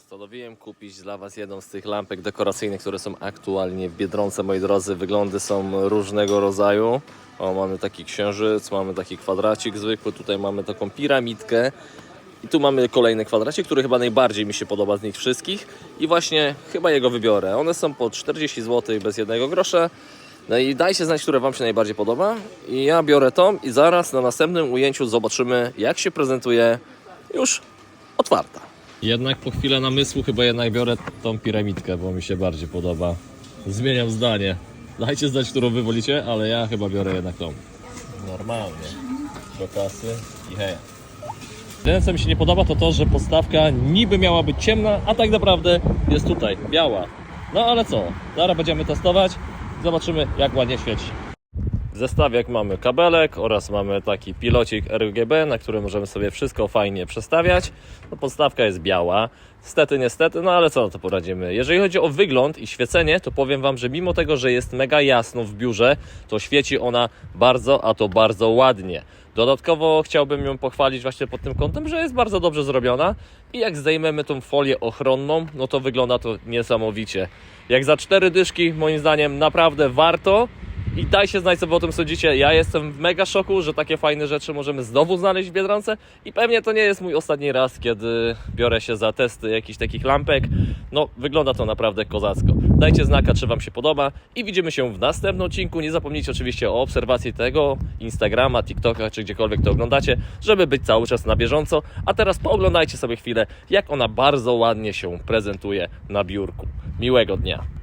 Postanowiłem kupić dla Was jedną z tych lampek dekoracyjnych, które są aktualnie w Biedronce, moi drodzy. Wyglądy są różnego rodzaju. O, mamy taki księżyc, mamy taki kwadracik zwykły, tutaj mamy taką piramidkę. I tu mamy kolejny kwadracik, który chyba najbardziej mi się podoba z nich wszystkich. I właśnie chyba jego wybiorę. One są po 40 zł bez jednego grosza. No i dajcie znać, które Wam się najbardziej podoba. I ja biorę tą i zaraz na następnym ujęciu zobaczymy, jak się prezentuje już otwarta. Jednak po chwilę namysłu chyba jednak biorę tą piramidkę, bo mi się bardziej podoba. Zmieniam zdanie. Dajcie znać, którą wy wolicie, ale ja chyba biorę jednak tą. Normalnie. Do kasy i hej. Jedyne co mi się nie podoba to to, że podstawka niby miała być ciemna, a tak naprawdę jest tutaj, biała. No ale co, zaraz będziemy testować, zobaczymy jak ładnie świeci. W zestawiach mamy kabelek oraz mamy taki pilocik RGB, na którym możemy sobie wszystko fajnie przestawiać. No, podstawka jest biała. Niestety, niestety, no ale co na to poradzimy. Jeżeli chodzi o wygląd i świecenie, to powiem Wam, że mimo tego, że jest mega jasno w biurze, to świeci ona bardzo, a to bardzo ładnie. Dodatkowo chciałbym ją pochwalić właśnie pod tym kątem, że jest bardzo dobrze zrobiona i jak zdejmiemy tą folię ochronną, no to wygląda to niesamowicie. Jak za cztery dyszki, moim zdaniem naprawdę warto. I dajcie znać, co wy o tym sądzicie. Ja jestem w mega szoku, że takie fajne rzeczy możemy znowu znaleźć w Biedronce i pewnie to nie jest mój ostatni raz, kiedy biorę się za testy jakichś takich lampek. No, wygląda to naprawdę kozacko. Dajcie znaka, czy Wam się podoba i widzimy się w następnym odcinku. Nie zapomnijcie oczywiście o obserwacji tego Instagrama, TikToka, czy gdziekolwiek to oglądacie, żeby być cały czas na bieżąco. A teraz pooglądajcie sobie chwilę, jak ona bardzo ładnie się prezentuje na biurku. Miłego dnia.